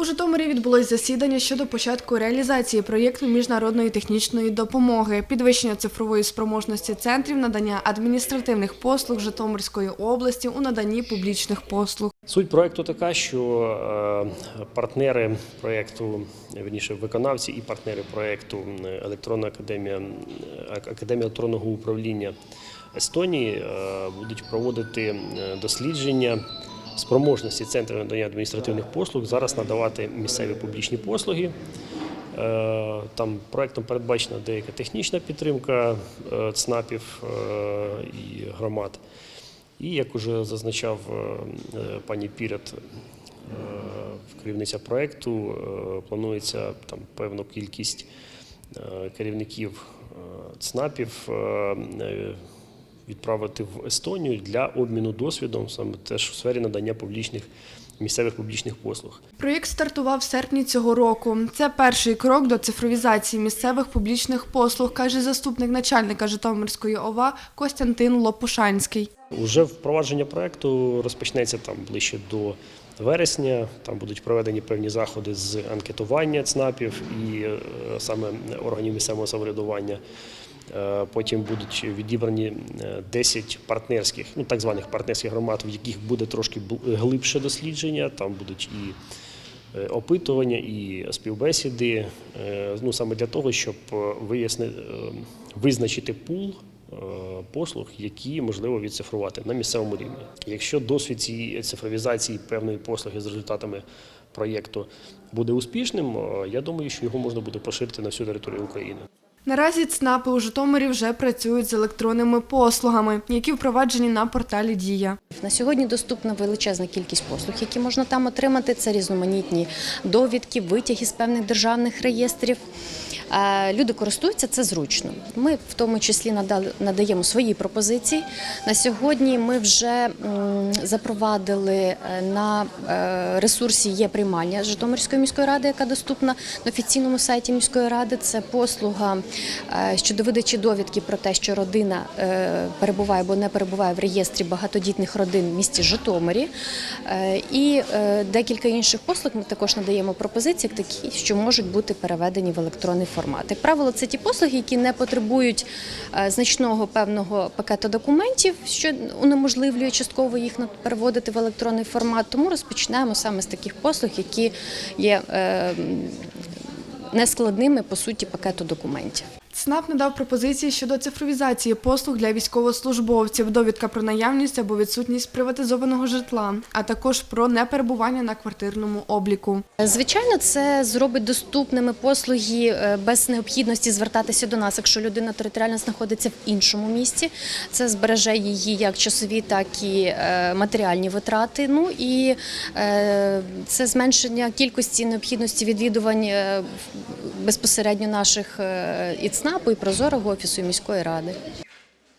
У Житомирі відбулось засідання щодо початку реалізації проєкту міжнародної технічної допомоги, підвищення цифрової спроможності центрів надання адміністративних послуг Житомирської області у наданні публічних послуг. Суть проекту така, що е, партнери проекту, верніше виконавці і партнери проекту е, Електронна академія е, Академія електронного управління Естонії е, будуть проводити дослідження спроможності центру надання адміністративних послуг зараз надавати місцеві публічні послуги. Е, Там проектом передбачена деяка технічна підтримка е, ЦНАПів е, і громад. І як уже зазначав пані Пірят, керівниця проекту, планується там певну кількість керівників ЦНАПів відправити в Естонію для обміну досвідом саме теж у сфері надання публічних місцевих публічних послуг. Проєкт стартував в серпні цього року. Це перший крок до цифровізації місцевих публічних послуг, каже заступник начальника Житомирської ОВА Костянтин Лопушанський. Уже впровадження проекту розпочнеться там ближче до вересня. Там будуть проведені певні заходи з анкетування ЦНАПів і е, саме органів місцевого самоврядування. Е, Потім будуть відібрані е, 10 партнерських, ну так званих партнерських громад, в яких буде трошки глибше дослідження. Там будуть і е, опитування, і співбесіди. е, Ну саме для того, щоб вияснити, визначити пул е, послуг, які можливо відцифрувати на місцевому рівні. Якщо досвід цієї цифровізації певної послуги з результатами проєкту буде успішним, е, я думаю, що його можна буде поширити на всю територію України. Наразі ЦНАПи у Житомирі вже працюють з електронними послугами, які впроваджені на порталі Дія. На сьогодні доступна величезна кількість послуг, які можна там отримати. Це різноманітні довідки, витяги з певних державних реєстрів. Е, Люди користуються це зручно. Ми в тому числі надаємо свої пропозиції. На сьогодні ми вже запровадили е, на е, ресурсі є приймальня Житомирської міської ради, яка доступна на офіційному сайті міської ради. Це послуга щодо видачі довідки про те, що родина е, перебуває або не перебуває в реєстрі багатодітних родин в місті Житомирі. Е, І е, декілька інших послуг ми також надаємо пропозиції, такі, що можуть бути переведені в електронний формат. Як правило, це ті послуги, які не потребують е, значного певного пакету документів, що унеможливлює частково їх переводити в електронний формат. Тому розпочинаємо саме з таких послуг, які є е, нескладними по суті пакету документів. ЦНАП надав пропозиції щодо цифровізації послуг для військовослужбовців, довідка про наявність або відсутність приватизованого житла, а також про неперебування на квартирному обліку. Звичайно, це зробить доступними послуги е, без необхідності звертатися до нас, якщо людина територіально знаходиться в іншому місті. Це збереже її як часові, так і е, матеріальні витрати. Ну і е, це зменшення кількості необхідності відвідувань безпосередньо наших і ЦНАПу, і прозорого офісу міської ради.